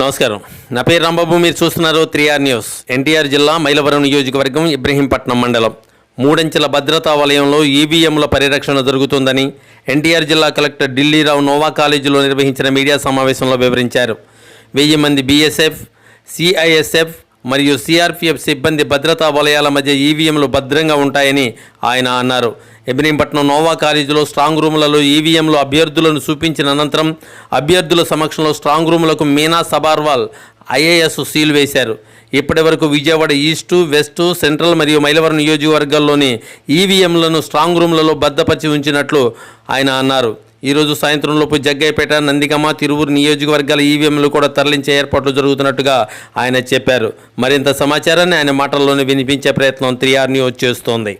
నమస్కారం. నా పేరు రాంబాబు మీరు చూస్తున్నారు త్రీఆర్ న్యూస్. ఎన్టీఆర్ జిల్లా మైలవరం నియోజకవర్గం ఇబ్రహీంపట్నం మండలం. మూడంచెల భద్రతా వలయంలో ఈవీఎంల పరిరక్షణ జరుగుతుందని ఎన్టీఆర్ జిల్లా కలెక్టర్ ఢిల్లీరావు నోవా కాలేజీలో నిర్వహించిన మీడియా సమావేశంలో వివరించారు. వెయ్యి మంది బీఎస్ఎఫ్ సిఐఎస్ఎఫ్ మరియు సిఆర్పిఎఫ్ సిబ్బంది భద్రతా వలయాల మధ్య ఈవీఎంలు భద్రంగా ఉంటాయని ఆయన అన్నారు. ఇబ్రహీంపట్నం నోవా కాలేజీలో స్ట్రాంగ్ రూములలో ఈవీఎంలు అభ్యర్థులను చూపించిన అనంతరం అభ్యర్థుల సమక్షంలో స్ట్రాంగ్ రూములకు మీనా సబార్వాల్ ఐఏఎస్ సీల్ వేశారు. ఇప్పటి వరకు విజయవాడ ఈస్టు వెస్టు సెంట్రల్ మరియు మైలవరం నియోజకవర్గాల్లోని ఈవీఎంలను స్ట్రాంగ్ రూమ్లలో భద్రపరిచి ఉంచినట్లు ఆయన అన్నారు. ఈరోజు సాయంత్రంలోపు జగ్గయ్యపేట నందిగమ తిరువురు నియోజకవర్గాల ఈవీఎంలు కూడా తరలించే ఏర్పాట్లు జరుగుతున్నట్టుగా ఆయన చెప్పారు. మరింత సమాచారాన్ని ఆయన మాటల్లోనే వినిపించే ప్రయత్నం త్రీ ఆర్ న్యూస్ చేస్తోంది.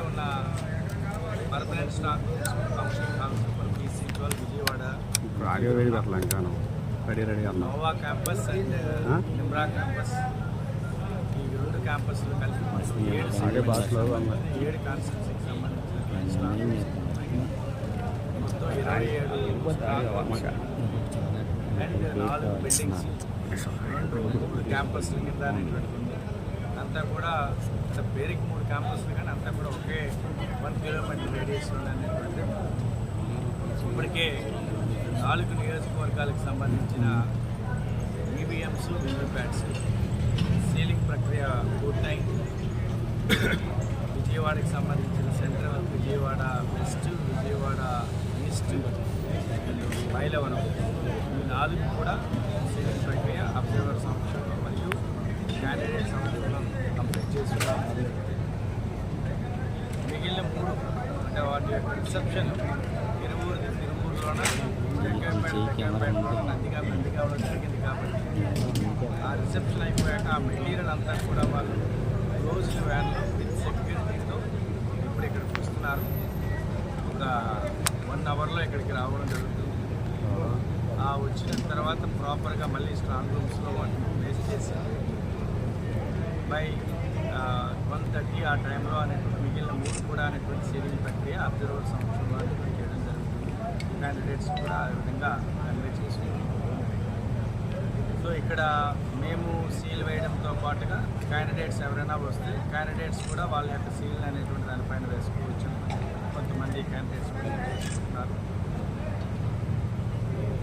దగ్గర ఉన్న permanent stock function hall super PC twelve Vijayawada. Ready ready Nova campus and? Nimra campus. ఈ రెండు క్యాంపస్లు కలిపి ఏడు ఏడు కాన్స్టిట్యూన్సీకి సంబంధించిన మొత్తం ఇరవై ఏడు అండ్ నాలుగు బిల్డింగ్స్. రెండు మూడు క్యాంపస్ల కింద అనేటువంటి ఉంది. అంతా కూడా పేరుకి మూడు క్యాంపస్లు కానీ అంతా కూడా ఒకే వన్ కిలోమీటర్ రేడియస్ అనేటువంటి ఇప్పటికే నాలుగు నియోజకవర్గాలకు సంబంధించిన ఈవీఎంస్ ప్యాడ్స్ సీలింగ్ ప్రక్రియ పూర్తయింది విజయవాడకి సంబంధించిన central Vijayawada west Vijayawada east Mylavaram. ఈ నాలుగు కూడా సీలింగ్ ప్రక్రియ అబ్జర్వర్ సమక్షంలో మరియు క్యాండిడేట్ సమక్షంలో కంప్లీట్ చేస్తున్నాం మిగిలిన మూడు అంటే వాటి యొక్క రిసెప్షన్ తిరువూరు తిరువూరులోన జగ్గంపేట జగ్గంపేటలో నందిగా నందిగాలో జరిగింది కాబట్టి ఆ రిసెప్షన్ అయిపోయాక ఆ మెటీరియల్ అంతా కూడా వాళ్ళు రోజుల వ్యాన్లో విత్ సెక్యూరిటీతో ఇప్పుడు ఇక్కడికి వస్తున్నారు ఒక వన్ అవర్లో ఇక్కడికి రావడం జరుగుతుంది ఆ వచ్చిన తర్వాత ప్రాపర్గా మళ్ళీ స్ట్రాంగ్ రూమ్స్లో వాటిని ప్లేస్ చేసి బై వన్ థర్టీ ఆ టైంలో అనేటువంటి మిగిలిన మూడు కూడా అనేటువంటి సీలింగ్ ప్రక్రియ అబ్జర్వర్ సంవత్సరంలో అనేటువంటి క్యాండిడేట్స్ కూడా ఆ విధంగా కన్వే చేసుకుంటాం సో ఇక్కడ మేము సీల్ వేయడంతో పాటుగా క్యాండిడేట్స్ ఎవరైనా వస్తే క్యాండిడేట్స్ కూడా వాళ్ళ యొక్క సీల్ అనేటువంటి దానిపైన వేసుకోవచ్చు. కొంతమంది క్యాండిడేట్స్ కూడా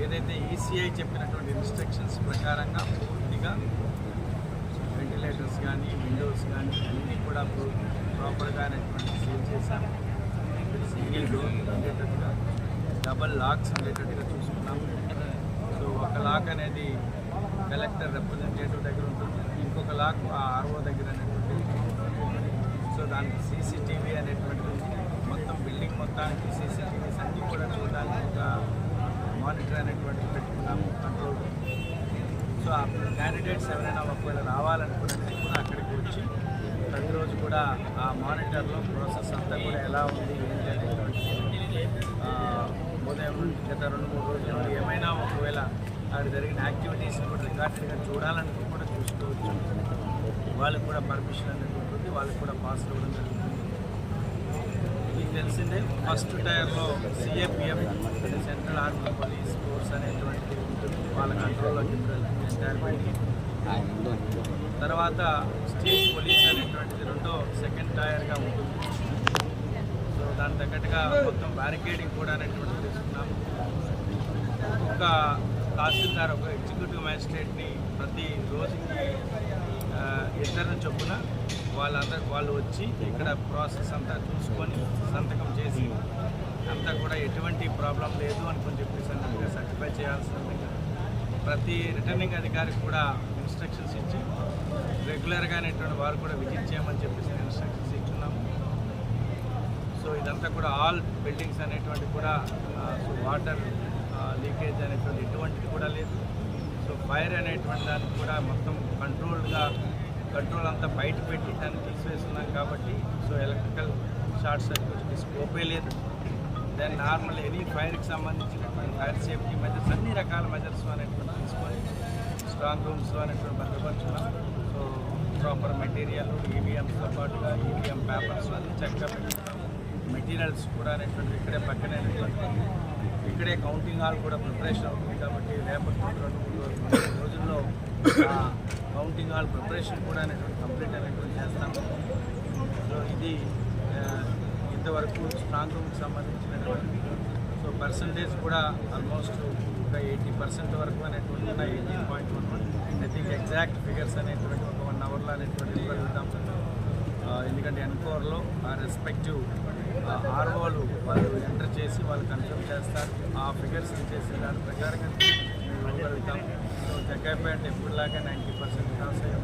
ఏదైతే ఈసీఐ చెప్పినటువంటి ఇన్స్ట్రక్షన్స్ ప్రకారంగా పూర్తిగా వెంటిలేటర్స్ కానీ విండోస్ కానీ అన్నీ కూడా ప్రాపర్గా అనేటువంటి సీల్ చేశాము. సింగిల్ డోర్ ఉండేటట్టుగా డబల్ లాక్స్ ఉండేటట్టుగా చూసుకున్నాము సో ఒక లాక్ అనేది కలెక్టర్ రిప్రజెంటేటివ్ దగ్గర ఉంటుంది. ఇంకొక లాక్ ఆ ఆర్ఓ దగ్గర అనేటువంటి సో దానికి సీసీటీవీ అనేటువంటిది ఉంది. మొత్తం బిల్డింగ్ మొత్తానికి సీసీటీవీస్ అన్నీ కూడా చూడడానికి ఒక మానిటర్ అనేటువంటిది పెట్టుకున్నాము కంట్రోల్ సో ఆ క్యాండిడేట్స్ ఎవరైనా ఒకవేళ రావాలనుకున్నట్టు కూడా అక్కడికి వచ్చి ప్రతిరోజు కూడా ఆ మానిటర్లో ప్రాసెస్ అంతా కూడా ఎలా ఉంది ఏంటి అనేటువంటి ఉదయం గత రెండు మూడు రోజుల నుండి ఏమైనా ఒకవేళ అక్కడ జరిగిన యాక్టివిటీస్ కూడా రికార్డెడ్గా చూడాలని కూడా చూసుకోవచ్చు వాళ్ళకి కూడా పర్మిషన్ అనేది ఉంటుంది వాళ్ళకి కూడా పాస్ ఇవ్వడం జరుగుతుంది. మీకు తెలిసిందే ఫస్ట్ టైర్లో సిఏపిఎఫ్ అంటే సెంట్రల్ ఆర్మీ పోలీస్ ఫోర్స్ అనేటువంటి వాళ్ళ కంట్రోల్లోకి ఎంటైర్ బిల్డింగ్ తర్వాత స్టేట్ పోలీస్ అనేటువంటిది రెండో సెకండ్ టైర్గా ఉంటుంది. దాని తగ్గట్టుగా మొత్తం బ్యారికేడింగ్ కూడా అనేటువంటిది తీసుకున్నాము. ఒక తహసీల్దార్ ఒక ఎగ్జిక్యూటివ్ మ్యాజిస్ట్రేట్ని ప్రతి రోజుకి ఆ, ఇద్దరిని చొప్పున వాళ్ళందరూ వాళ్ళు వచ్చి ఇక్కడ ప్రాసెస్ అంతా చూసుకొని సంతకం చేసి అంతా కూడా ఎటువంటి ప్రాబ్లం లేదు అనుకుని చెప్పేసి అన్నట్టుగా సర్టిఫై చేయాల్సింది ప్రతి రిటర్నింగ్ అధికారికి కూడా ఇన్స్ట్రక్షన్స్ ఇచ్చి రెగ్యులర్గా అనేటువంటి వారు కూడా విజిట్ చేయమని చెప్పేసి ఇన్స్ట్రక్షన్స్ ఇచ్చున్నాము. సో ఇదంతా కూడా ఆల్ బిల్డింగ్స్ అనేటువంటి కూడా సో వాటర్ లీకేజ్ అనేటువంటి ఎటువంటిది కూడా లేదు. సో ఫైర్ అనేటువంటి దానికి కూడా మొత్తం కంట్రోల్డ్గా కంట్రోల్ అంతా బయట పెట్టి దాన్ని తీసివేస్తున్నాం కాబట్టి సో ఎలక్ట్రికల్ షార్ట్ సర్క్యూట్కి స్కోపే లేదు. దెన్ నార్మల్ ఎనీ ఫైర్కి సంబంధించినటువంటి ఫైర్ సేఫ్టీ మెజర్స్ అన్ని రకాల మెజర్స్ అనేటువంటి తీసుకొని స్ట్రాంగ్ రూమ్స్లో అనేటువంటి భద్రపరుచున్నాం సో ప్రాపర్ మెటీరియల్ ఈవీఎంస్తో పాటుగా ఈవీఎం పేపర్స్ అన్ని చక్కగా మెటీరియల్స్ కూడా అనేటువంటి ఇక్కడే పక్కనే ఇక్కడే కౌంటింగ్ హాల్ కూడా ప్రిపరేషన్ అవుతుంది కాబట్టి రేపటి రెండు మూడు రోజుల్లో కౌంటింగ్ హాల్ ప్రిపరేషన్ కూడా అనేటువంటి కంప్లీట్ అనేటువంటి చేస్తాము. సో ఇది ఇంతవరకు స్ట్రాంగ్ రూమ్కి సంబంధించినటువంటి సో పర్సంటేజ్ కూడా ఆల్మోస్ట్ ఒక ఎయిటీ పర్సెంట్ వరకు అనేటువంటి eighteen point one I think exact figures అనేటువంటి ఒక వన్ అవర్లో అనేటువంటి వెళ్తాం ఏంటంటే ఎన్కోర్లో ఆ రెస్పెక్టివ్ ఆర్ఓలు వాళ్ళు ఎంటర్ చేసి వాళ్ళు కన్ఫర్మ్ చేస్తారు. ఆ ఫిగర్స్ ఇచ్చేసి దాని ప్రకారంగా ఇవ్వగలుగుతాం సో జగ్గాపేట ఎప్పుడులాగా నైంటీ పర్సెంట్ క్రాస్ అయ్యాం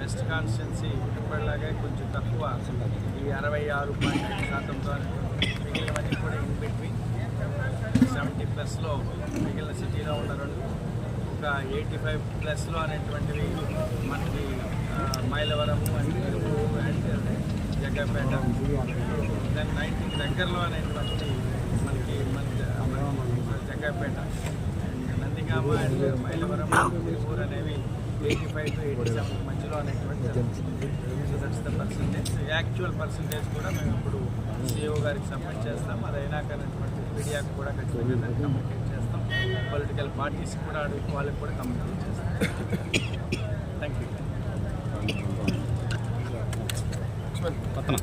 వెస్ట్ కాన్స్టిట్యున్సీ ఇప్పటిలాగా కొంచెం తక్కువ. ఈ అరవై ఆరు పాయింట్ ఐదు శాతంతో మిగిలినవన్నీ కూడా ఇన్ బిట్వీన్ సెవెంటీ ప్లస్లో మిగిలిన సిటీలో ఉన్న రెండు. ఒక ఎయిటీ ఫైవ్ ప్లస్లో అనేటువంటివి మనకి Mylavaram and and Jaggayyapeta then nineteen దగ్గరలో అనేటువంటి మనకి మన మన జగ్గపేట. నందిగామ అండ్ మైలవరం ఊరు అనేవి eighty five to eighty seven మధ్యలో అనేటువంటి so that's the percentage actual percentage కూడా మేము ఇప్పుడు సిఓ గారికి సబ్మిట్ చేస్తాం. అది అయినాక అనేటువంటి మీడియాకు కూడా ఖచ్చితంగా కమ్యూనికేట్ చేస్తాం. పొలిటికల్ పార్టీస్ కూడా అడుగు వాళ్ళకి కూడా కమ్యూనికేట్ చేస్తాం. థ్యాంక్ యూ పట్టణం